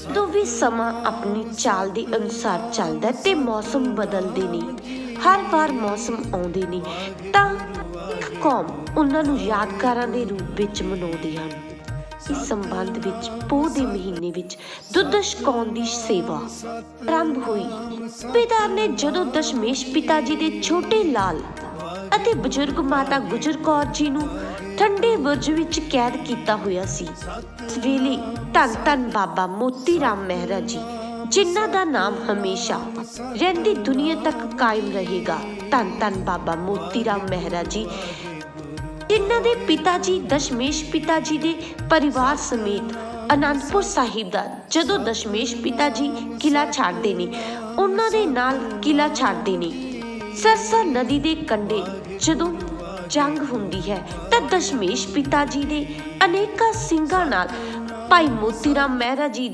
ਜਦੋਂ ਵੀ ਸਮਾਂ ਆਪਣੀ ਚਾਲ ਦੇ ਅਨੁਸਾਰ ਚੱਲਦਾ ਤੇ ਮੌਸਮ ਬਦਲਦੇ ਨੇ। ਹਰ ਵਾਰ ਮੌਸਮ ਆਉਂਦੇ ਨੇ, ਤਾਂ ਇੱਕ ਕੌਮ ਉਹਨਾਂ ਨੂੰ ਯਾਦਗਾਰਾਂ ਦੇ ਰੂਪ ਵਿੱਚ ਮਨਾਉਂਦੀ ਹਨ। ਇਸ ਸੰਬੰਧ ਵਿੱਚ ਪੋਹ ਦੇ ਮਹੀਨੇ ਵਿੱਚ ਦੁੱਧ ਛਕਾਉਣ ਦੀ ਸੇਵਾ ਆਰੰਭ ਹੋਈ। ਪਿਤਾ ਨੇ ਜਦੋਂ ਦਸ਼ਮੇਸ਼ ਪਿਤਾ ਜੀ ਦੇ ਛੋਟੇ ਲਾਲ ਅਤੇ ਬਜ਼ੁਰਗ ਮਾਤਾ ਗੁਜਰ ਕੌਰ ਜੀ ਨੂੰ ਠੰਡੇ ਬੁਰਜ ਵਿੱਚ ਕੈਦ ਕੀਤਾ ਹੋਇਆ ਸੀ। ਇਸ ਧੰਨ ਧੰਨ ਬਾਬਾ ਮੋਤੀ ਰਾਮ ਮਹਿਰਾ ਜੀ, ਜਿਨ੍ਹਾਂ ਦਾ ਨਾਮ ਹਮੇਸ਼ਾ ਰਹਿੰਦੀ ਦੁਨੀਆ ਤੱਕ ਕਾਇਮ ਰਹੇਗਾ, ਧੰਨ ਧੰਨ ਬਾਬਾ ਮੋਤੀ ਰਾਮ ਮਹਿਰਾ ਜੀ। ਜਿਨ੍ਹਾਂ ਦੇ ਪਿਤਾ ਜੀ ਦਸ਼ਮੇਸ਼ ਪਿਤਾ ਜੀ ਦੇ ਪਰਿਵਾਰ ਸਮੇਤ ਅਨੰਦਪੁਰ ਸਾਹਿਬ ਦਾ ਜਦੋਂ ਦਸ਼ਮੇਸ਼ ਪਿਤਾ ਜੀ ਕਿਲਾ ਛੱਡਦੇ ਨੇ, ਉਹਨਾਂ ਦੇ ਨਾਲ ਕਿਲਾ ਛੱਡਦੇ ਨੇ। ਸਰਸਾ ਨਦੀ ਦੇ ਕੰਢੇ ਜਦੋਂ ਜੰਗ ਹੁੰਦੀ ਹੈ ਤਾਂ ਦਸ਼ਮੇਸ਼ ਪਿਤਾ ਜੀ ਦੇ ਅਨੇਕਾਂ ਸਿੰਘਾਂ ਨਾਲ, ਭਾਈ ਮੋਤੀ ਰਾਮ ਮਹਿਰਾ ਜੀ